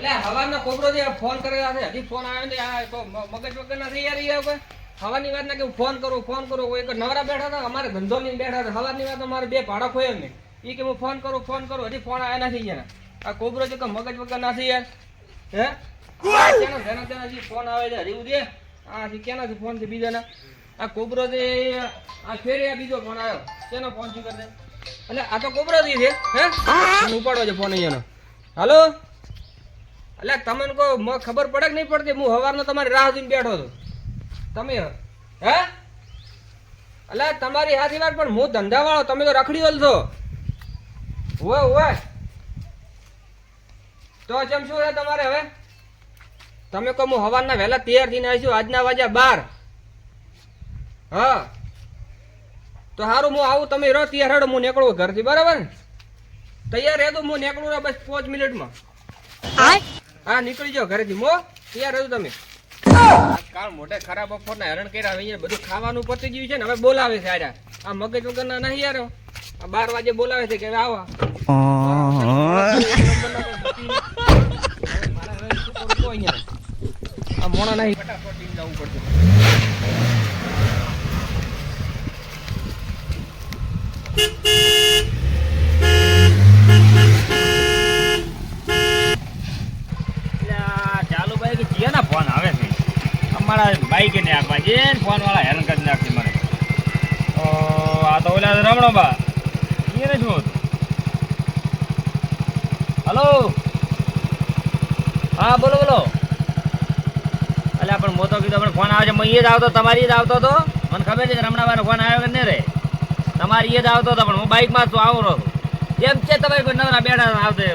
અલ્યા હવારના કોબરો જે ફોન કરેલા છે, હજી ફોન આવ્યો ને આ તો મગજ વગર નથી યાર ઈ કોઈ હવાની વાત ના કે ફોન કરું ફોન કરું. કોઈ નવરા બેઠા હતા, અમારે ધંધો લઈને બેઠા હતા. હવાની વાત અમારે બે ભાડા ખોયો ને એ કે હું ફોન કરું ફોન કરું. હજી ફોન આવ્યા નથી યાર આ કોબરો જે મગજ વગર નથી યાર. હે? કેનો તેના હજી ફોન આવે છે, હજી ઉદે આ હજી છે બીજાના? આ કોબરો આ ફેરે બીજો ફોન આવ્યો. કેનો ફોનથી કરશે એટલે આ તો કોબરો છે, હે? ઉપાડો છે ફોન અહીંયાનો. હાલો? એટલે તમને કહો મ ખબર પડે કે નહીં પડતી? હું હવારનો તમારી રાહ જોઈને બેઠો હતો તમે હે? એટલે તમારી હાથી વાત, પણ હું ધંધાવાળો, તમે તો રખડી વલ છો. હોય ઓય તો ચમ શું છે તમારે હવે? તમે કહો, હું હવારના વહેલા તૈયાર થઈને આવીશું આજના વાગ્યા બાર. હા? તો સારું હું આવું, તમે રહો, તૈયાર હેડો હું નીકળું ઘરથી, બરાબર ને? તૈયાર રહેતો હું નીકળું બસ પાંચ મિનિટમાં. હા, નીકળી જાઓ ઘરેથી. મો ત્યાં રહેજો તમે. કાલ મોઢે ખરાબ બપોરના હેરાન કર્યા, હવે અહીંયા બધું ખાવાનું પતી ગયું છે ને, હવે બોલાવે છે આર્યા આ મગજ વગરના નહીં યાર આ બાર વાગે બોલાવે છે કે આવો. આ મોણા નહીં. ફટાફટ જવું પડશે અલ્યા, ચાલુભાઈ કે જીયાના ફોન આવે છે અમારા બાઈક ને આપવા. જે ફોન વાળા હેરાન કરી નાખશે મને. આ તો ઓલા રમણો બા. એને શું હતું? હલો? હા બોલો બોલો. અલ્યા પણ મોતો કીધો પણ ફોન આવે છે. મેં એ જ આવતો તમારી જ આવતો હતો મને ખબર છે કે રમણાબાનો ફોન આવ્યો કે નહીં રે? તમારી એ જ આવતો હતો પણ હું બાઇકમાં જ છું આવો રહો. એમ છે તમે કોઈ નવરા બેઠા આવતે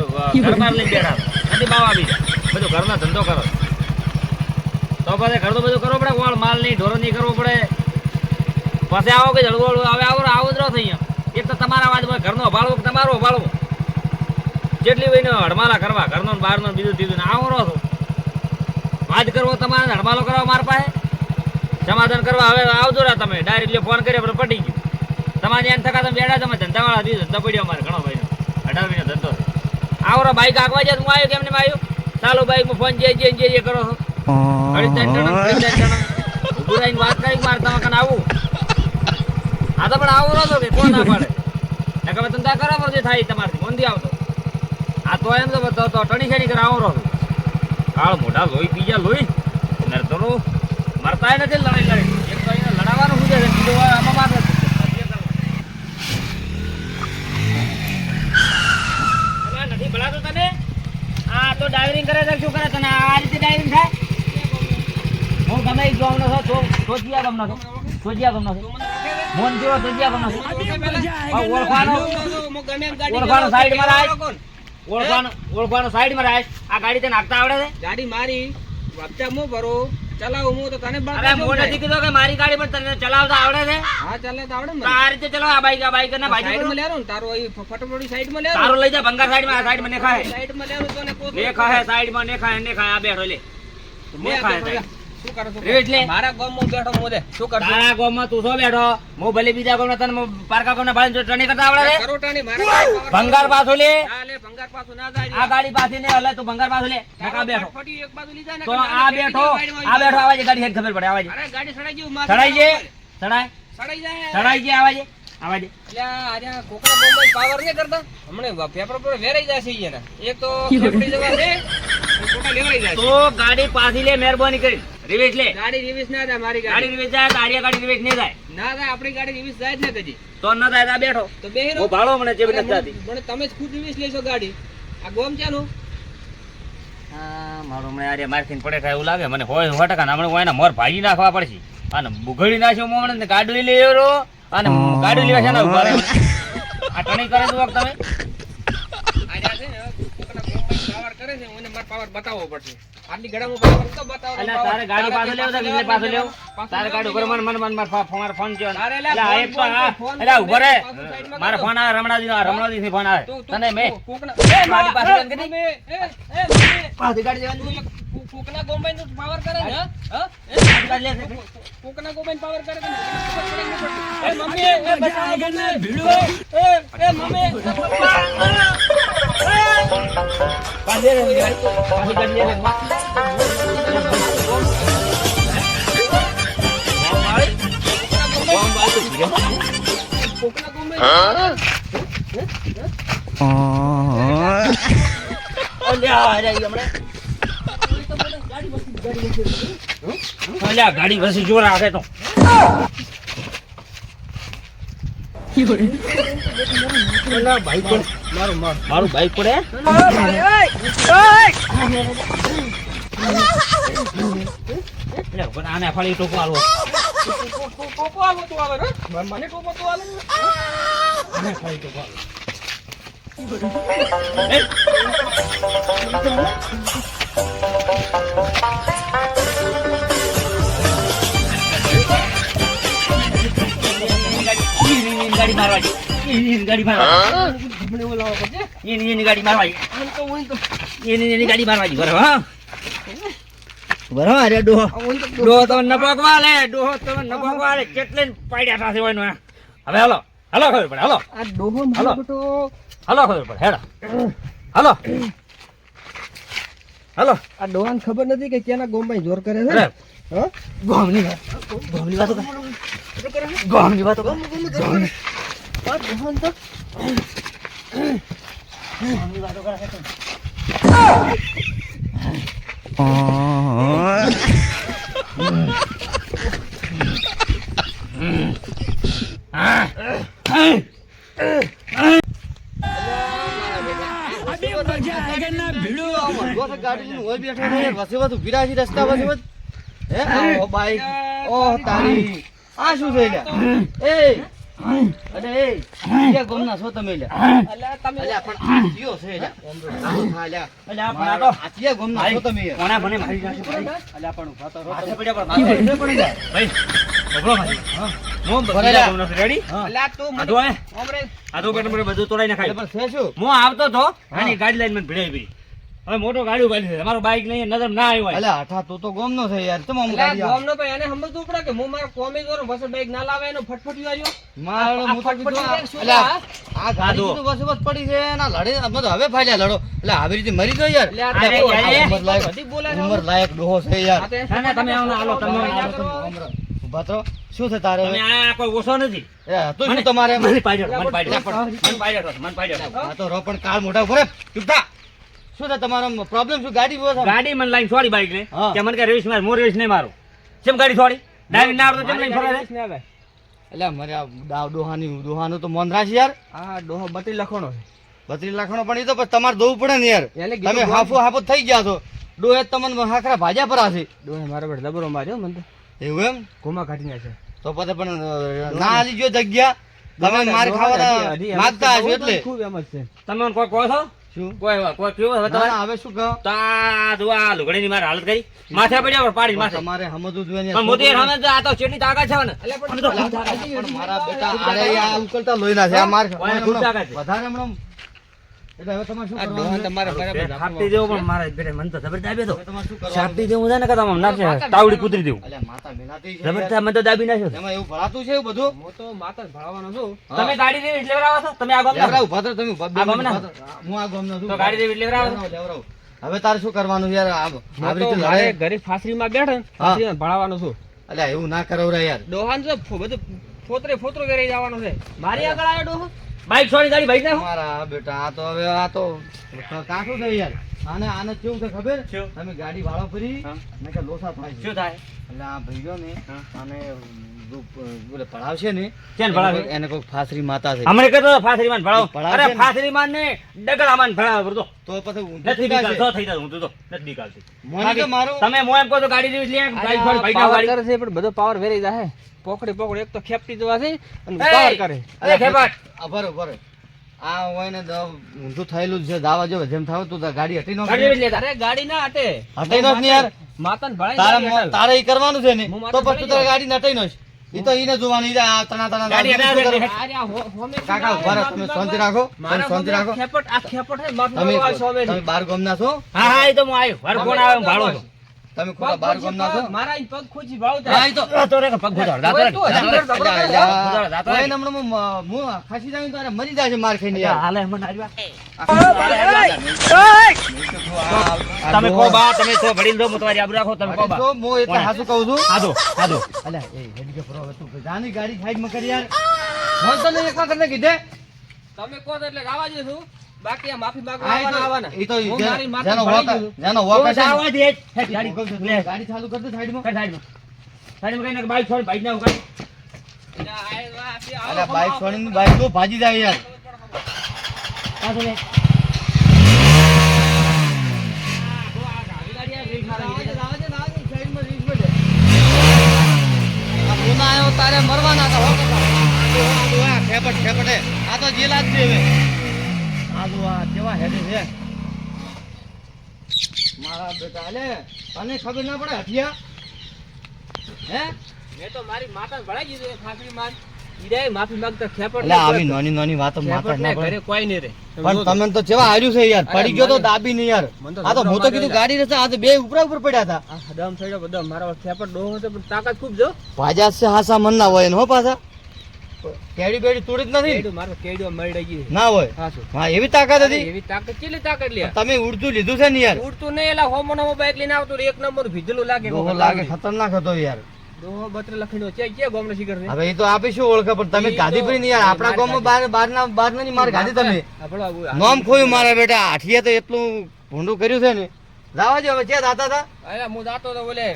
ઘરમાં લઈને બેઠા. નથી બાવા બી બધું ઘરનો ધંધો કરો. તો પછી ઘરનું બધું કરવું પડે, વાળ, માલ નહીં, ઢોરો નહીં કરવો પડે. પછી આવો કે જળવો હવે આવો આવો જ રહો થઈ એક તો તમારા અવાજ ઘરનો ભાળવો તમારો ભાળવો જેટલી હોય ને હડમાલા કરવા, ઘરનો બહારનો બીજું ત્રીજું આવો રહો વાત કરવો તમારે, હડમાલો કરવા મારા પાસે? સમાધાન કરવા, હવે આવજો રા તમે. ડાયરેક્ટલી ફોન કર્યો આપણે પટી ગયું. તમારે એમ થકા, તમે બેડા તમે ધંધાવાળા દીધો ધંધો પડ્યો અમારે ઘણો ભાઈ અઢાર મહિનો ધંધો આવો આવરો બાઈક આગવા જાય હું આવ્યો કેમને આવ્યો? ચાલો બાઈકમાં ફોન જે જે જે કરો છો. વાત કરી મારે તમે કને આવું. આ તો પણ આવો નતો કે કોણ ના પાડે? નકર હવે ધંધા કરવા પર જે થાય તમારથી મોંધી આવતો. આ તો એમ તો ટણી ખેડી કરે આવો રહો કાળ મોઢા લોહી બીજા લોહી. નરતરો મરતાય નથી લડાઈ લડી એક તો એને લડાવવાનું શું છે બીજો આમાં છે. અલા, નથી ભલાતું તને? આ તો ડાઇવિંગ કરે છે શું કરે તને આ રીતે ડાઇવિંગ થાય એ ગામનો છો સોજિયા ગામનો છો. સોચિયા ગામનો છો. મોન જેવો સોચિયા ગામનો છો. આ ઓળખાણો સાઈડમાં રાખ. ઓળખાણો ઓળખાણો સાઈડમાં રાખ. આ ગાડી તને નાખતા આવડે છે? ગાડી મારી. વાપચા મો ભરો. ચલાવું હું તો તને અરે મોં નથી કીધું કે મારી ગાડી પણ તને ચલાવતા આવડે છે? હા ચાલે તો આવડે ને તો આ રીતે ચલાવ આ બાઈક આ બાઈક ને બાઈક સાઈડમાં લેરો ને તારો અહીં ફટફટી સાઈડમાં લેરો. તારો લઈ જા ભંગા સાઈડમાં આ સાઈડમાં ને ખાય સાઈડમાં લેરો તો ને પોતો ને ખાય સાઈડમાં ને ખાય ને ખાય આ બેઠો લે. મે ખાય તો સાઈડ. શું કરો છો? રેટ લે. મારા ગામમાં બેઠો હું શું કરશો? તારા ગામમાં તું શું બેઠો? હું ભલે બીજા ગામના તને પારકા ગામના ભાઈ ટ્રેનિંગ કરતા આવડે છે? કરોટાની મારા ભંગાર પાછો લે. લે ભંગાર પાછું ના જાય આ ગાડી પાછી ને હલે તું ભંગાર પાછો લે. ને બેઠો. ફટફટી એક બાજુ લીધા ને તો આ બેઠો આ બેઠો આવાજે ગાડી હેડ ખબર પડે આવાજે. અરે ગાડી સડાઈ ગયું માથે ચડાઈ જે ચડાય સડાઈ જાય. ચડાઈ જે આવાજે આવાજે. એટલે આ કોકડા બોમ્બે પાવર નહીં કરતા. હમણે પેપર પર વેરાઈ જશે ઈયાના. એક તો ફેફડી જવા છે એક કોટા લેવાઈ જાય તો ગાડી પાછી લે મહેરબાની કરી રિવેશ લે. ગાડી રિવીસ ના થાય મારી ગાડી. ગાડી રિવેશ જાય તારી ગાડી રિવેશ નહીં થાય. ના થાય આપણી ગાડી રિવીસ જાય જ ને કદી. તો ન થાય તો બેઠો. તો બે હું ભાડો મને જેવી નથી થતી. મને તમે જ ખુદ રિવીસ લેશો ગાડી. આ ગોમ ચાનું હા. હમણાં યાર મારથી પડે ખાય એવું લાગે. મને હોય સો ટકા હમણાં હું મોર ભાજી નાખવા પડશે. અને બુઘડી નાખ્યો હમણાં ગાડી લઈ લેવો અને ગાડી લેવા છે ને આ ટણી કરે તો તમે આજે આ છે ને કોકના ગોમમાં પાવર કરે છે મને મારો પાવર બતાવવો પડશે. આટલી ગળામાં પાવર તો બતાવો અલ્યા તારે ગાડી પાછો લેવો તો કે પાછો લેવો? તારે ગાડી ઉપર મન મન મન માર ફોન છે તારે આ એક તો આ- ફોન, ઊભો રે. મારો ફોન આવે રમણાજી નો રમણાજી થી ફોન આવે. તને મેં કોકના- એ, પાછી એ, બંધ કરી? એ, પાછી ગાડી જવાની કુકના નું પાવર કરે ને હા? એ, છે. પાવર કરે કે એ મમ્મી એ બચાવ. એ, એ, એ મમ્મી ગાડી વસી જોર આવે તો ભાઈ પણ મારું માર. મારું બાઈક પડે? અલ્યા, પણ આને ફાળી ટોકો આલો તો આવે મને ટોપો તો આલે આને ફાળી ટોકો ગાડી મારવાડી ગાડી મારવા મને ઓલો લાવો પડશે એની એની ગાડી મારવા જી. આમ તો હોય તો એની એની ગાડી મારવા જી. બરાબર હા. બરાબર અરે ડોહો. ડોહો તમને નપકવા લે. ડોહો તમને નપકવા લે. કેટલે પાડ્યા સાથે હોય ને હવે હાલો. હાલો ખબર પડે. હાલો. આ ડોહો હાલો. હાલો ખબર પડે. હેડા. હાલો. હાલો. આ ડોહાને ખબર નથી કે ગોમ ગોમમાં જોર કરે છે? હા? ગોમની વાત. ગોમની વાતો ગોમની વાતો ગોમની તો ગાડી રસ્તા વસ હે બાઈક ઓ તારી આ શું છે લ્યા? એ અરે એ ક્યાં ગમના છો તમે લ્યા. અલ્યા તમે અલ્યા પણ કયો છે લ્યા. આમ હા લ્યા અલ્યા પણ આ તો ક્યાં ગમના છો તમે? કોણે મને મારી નાખ્યો અલ્યા પણ ઊભા તો રહો પડ્યા પણ માથે માથે પડી જાય. ભાઈ બબલો ભાઈ હા. હું ભરેલા. બગીચા રેડી અલ્યા તું મને ઓમરે આ તો પેટ મને બધું તોડાઈ નાખાય પણ છે શું? હું આવતો તો આની ગાડી લાઈન મને ભીડાઈ પડી. હવે મોટો ગાડી ઊભા છે. તમારો બાઈક લઈને નજર ના આવ્યો એટલે અલ્યા હઠા તું તો ગમનો થઈ યાર. તમે ગોમ અલ્યા ગાડી આ- ગોમનો ભાઈ એને સમજવું પડે કે હું મારો કોમે જોરો બસ બાઈક ના લાવે એનો ફટફટી આવ્યો. મારો હું તો કીધું ફટફટી આ- શું આ? ગાડી તો બસ બસ પડી છે ના લડે અમે હવે ફાલ્યા લડો. એટલે આવી રીતે મરી ગયો યાર. ઉંમર લાયક- બધી બોલાય લાયક ડોહો છે યાર. ના, ના, તમે આવો ને, તમે તો. શું છે તારે આ કોઈ ઓછો નથી. તું શું તમારે મને પાડ્યો મને પાડ્યો. મને પાડ્યો મને પાડ્યો. આ તો રો પણ કાળ મોઢા ઉપર ચૂપ થા. શું છે તમારો પ્રોબ્લેમ શું? ગાડી બહુ ગાડી મને લાઈન છોડી બાઈક ને કે મને કે રેસ માર મોર રેસ નહીં મારું. કેમ ગાડી છોડી? ડાયરેક્ટ ના આવતો કેમ લઈને આવે. અલ્યા મારે આ દાવ ડોહાની ડોહાનું તો મન રાખ યાર. આ ડોહો બત્રી લખણો છે. બત્રી લખણો પણ એ તો તમારે દોવું પડે ને યાર. તમે હાફો હાફો થઈ ગયા છો. ડોહે તમને હાખરા ભાજ્યા પર આશે. ડોહે મારા પર દબરો માર્યો મને એવું એમ? ઘુમા કાઢી છે તો પછી પણ ના હાલી જો જગ્યા. તમે માર ખાવા માંગતા હશો એટલે. ખૂબ એમ જ છે. તમે કોઈ કહો છો? શું? કોઈ કોઈ કેવું હવે તમારે? હવે શું કહો? તો આ જો આ લુગડીની મારી હાલત કરી. માથે પડ્યા પર પાડી માથે. તમારે સમજવું જોઈએ પણ મોદી તો આ તો ચેટલી તાકાત છે ને પણ મારા બેટા અરે આ આ માર. વધારે હમણાં એટલે હવે તમારે શું કરવાનું છે? તમારે બરાબર પેટ ફાટી દેવો પણ મારે બેટે મને તો જબર દાબી દો. હવે તમારે શું કરવાનું છાપટી દેવું છે ને કે તમે નાખશે તાવડી કૂતરી દેવું. અલ્યા માતા મેલાતી છે. જબર મને તો દાબી નાખ્યો. એમાં એવું ભરાતું છે એવું બધું? હું તો માતા જ છું. તમે ગાડી દેવી એટલે લેવડાવો છો? તમે આ ગામના? લેવરાવ, ઊભા થો તમે આ મિનિટ ગામના? હું આ ગામનો છું. તો ગાડી દેવી એટલે લેવડાવો લેવરાવ, લેવરાવ. હવે તારે શું કરવાનું યાર? આ- રીતે લડે ફાસરીમાં બેઠો ફાસરીમાં ભણાવવાનો છું. અલ્યા એવું ના કરો રે યાર. દોહાન તો બધું ફોતરે ફોતરો વેરાઈ જવાનું છે. મારી આગળ આવ્યો ડોહો. બાઈક છોડી ગાડી ભાઈ નાખો. મારા બેટા આ તો હવે આ તો કાઠું છે યાર. આને આને કેવું છે ખબર? તમે ગાડી વાળો ફરી મેં ને કે લોસા થાય શું થાય? એટલે આ ભાઈઓ ને હા. બોલે ભણાવશે ને કેમ ભણાવે? એને કોઈ- ફાસરી માતા છે. અમને કહેતો ફાસરી માન ભણાવો અરે ફાસરી માન ને? ડગલા માન ભણાવો બધો તો પછી નથી થઈ તો થઈ જાય હું તો નથી બીકાલતી મને તો મારો તમે મો એમ કહો તો ગાડી દેવી લે ગાડી બાઈક પાવર વાળી. કરે છે પણ બધો પાવર વેરી જાય પોકડી પોકડી એક તો ખેપટી જવા છે અને પાવર કરે. અરે ખેપટ. આ ભરો આ હોય ને ઊંધું થયેલું જ છે દાવા જેવો જેમ થાવ તું તાર ગાડી હટી નો અરે ગાડી ના હટે. હટે નો યાર. માતાને ભણાઈ તારે મો-. તારે ઈ કરવાનું છે ને તો પછી તારે ગાડી નટાઈ નો ઈ તો ઈને જોવાની ઈ આ તણા તણા કાકા ઊભા રહો, તમે શાંતિ રાખો તમે શાંતિ રાખો. ખેપટ આ ખેપટ હે મત તમે તમે. બાર ગામના છો? હા હા એ તો હું આવ્યો મારો કોણ આવે ભાડો છું. તમે ખોટા બાર ગમ ના છો? મારા પગ ખોજી ભાવ તો તો રે પગ ખોજો દાતો રે, દાતો રે. નમણું મ- હું ખાસી જાઉં તારે મરી જાય છે માર ખાઈને યાર. હાલે મને આવ્યા. તમે કો બા તમે તો ભડીન દો હું તમારી આબરૂ રાખો તમે કહો બા. તો મુ એટલે તો હાસુ કહું છું. આજો આજો અલે એ હેડ કે પ્રો તું જાની ગાડી સાઈડમાં કરી યાર. ફોન તને એકલા કરીને કીધે? તમે કો તો એટલે રાવા જ છું બાકી આ માફી માંગવા આ ઈ તો- આવવાના ઈ તો હું જે- મારી માથે જેનો વોક- જેનો વોક તો હશે દે હેડ, હેડ, ગાડી ગાડી લે. ગાડી ચાલુ કર દે સાઈડમાં કર સાઈડમાં. સાઈડમાં કઈને બાઈક છોડ બાઈક ના ઉગાડ. અલ્યા, આ- આ- આ- અલ્યા બાઈક છોડીને બાઈક તો ભાજી જાય યાર આ તારે મરવાના હતા ખેપટ ખેપટે. આ તો જેલા જ છે હવે. આ આ કેવા હેડે છે? મારા બેટા અલે તને ખબર ના પડે હઠિયા હે? મેં તો મારી માતા ભરાઈ દીધું એ ખાસરી માર ઈરાય માફી માંગતા ખેપટ એટલે આવી નાની નાની વાતો ખેપટ ના પડે. ઘરે કોઈ નહીં રે પણ તમે તો કેવા હાર્યું છે યાર પડી ગયો તો દાબી ને યાર. આ તો હું તો કીધું ગાડી રહેશે આ તો બે ઉપરા ઉપર પડ્યા હતા. આ દમ થયો બધો મારો ખેપટ ડોહો હતો પણ તાકાત ખૂબ જો ભાજા છે હાસા મન ના હોય ને હો પાછા. કેડી બેડી તોડી જ નથી? મારો કેડું મળી ગયું ના હોય? હા એવી તાકાત હતી? એવી તાકાત કેટલી તાકાત લે તમે ઉડતું લીધું છે ને યાર? ઉડતું નહીં એલા હોમો નમો બાઈક લઈને આવતો એક નંબર ભીજલું લાગે લાગે ખતરનાક હતો યાર. છે છે? હવે એ તો આપી શું ઓળખે પણ તમે ગાદી પડી નહીં યાર આપણા ગામમાં બાર બાર ના બારની માર ગાદી તમે. નોમ ખોયું મારા બેટા આઠીએ તો એટલું ભૂંડું કર્યું છે ને. લાવા જો હવે ક્યાં જાતા હતા? હું જાતો તો બોલે.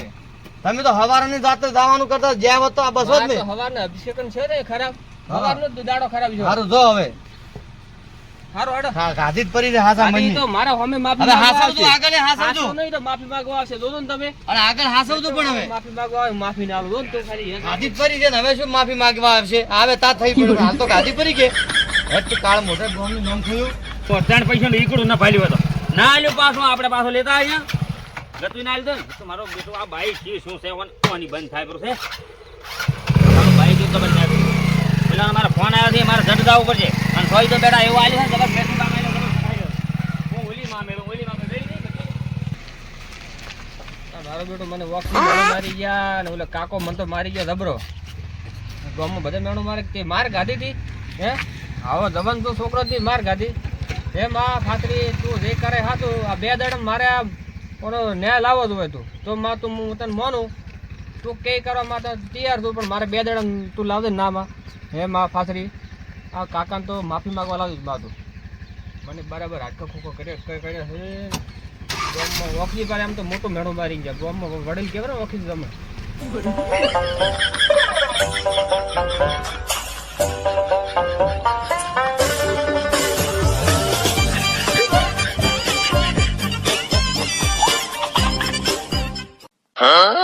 તમે તો હવારની જાતે જવાનું કરતા જ્યાં હોત તો આ બસો જ ને. હવારના અભિષેકન છે ને ખરાબ. હવારનો દાડો ખરાબ છે. હારું જો હવે. હારો હાડો હા ગાદી જ પડી છે હાસા બાકી તો મારા હોમે માફી અરે માંગવા હાસવતું આગળ એ હાસવતું. નહીં તો માફી માંગવા આવશે. જોજો ને તમે. અને આગળ હાસવતું પણ હવે. માફી માંગવા આવે માફી ના આલો તો ખાલી ગાધી જ પડી છે ને હવે શું માફી માંગવા આવશે? આવે તા થઈ પડ્યું હાલ તો ગાદી પડી કે હેટ કાળ મોઢે ગોમનું નામ થયું. તો ત્રણ પૈસા ઈકડું ના ફાલ્યું હોય તો. ના લ્યો પાછું આપણે પાછો લેતા અહીંયા ગતું તો મારો બેટો તો ફોન આવ્યો મારે જટ તો હું મારો બેટો મને મારી ગયા અને ઓલો કાકો મને તો મારી ગયા ધબરો ગામમાં બધા મેણું મારે તે માર ગાધી હતી હે? આવો જવાન તો છોકરો હતી માર ગાધી. હે, માં ખાતરી, તું જે કરે હાતું આ બે દડમ મારે આ ઓનો ન્યાય લાવો જ હોય તું. તો માં તું હું તને માનું. તું કે કરવા માટે તૈયાર છું, પણ મારે બે દડમ તું લાવજે ના માં. હે માં ફાસરી, આ કાકાને તો માફી માગવા લાવ્યું બા તું મને બરાબર હાડકો ખોખો કર્યો કર્યો કર્યો, હે. ગામમાં વોકી કરે એમ તો મોટો મેળો મારી ગયા ગામમાં વડીલ કેવરા વોકી તમે Huh?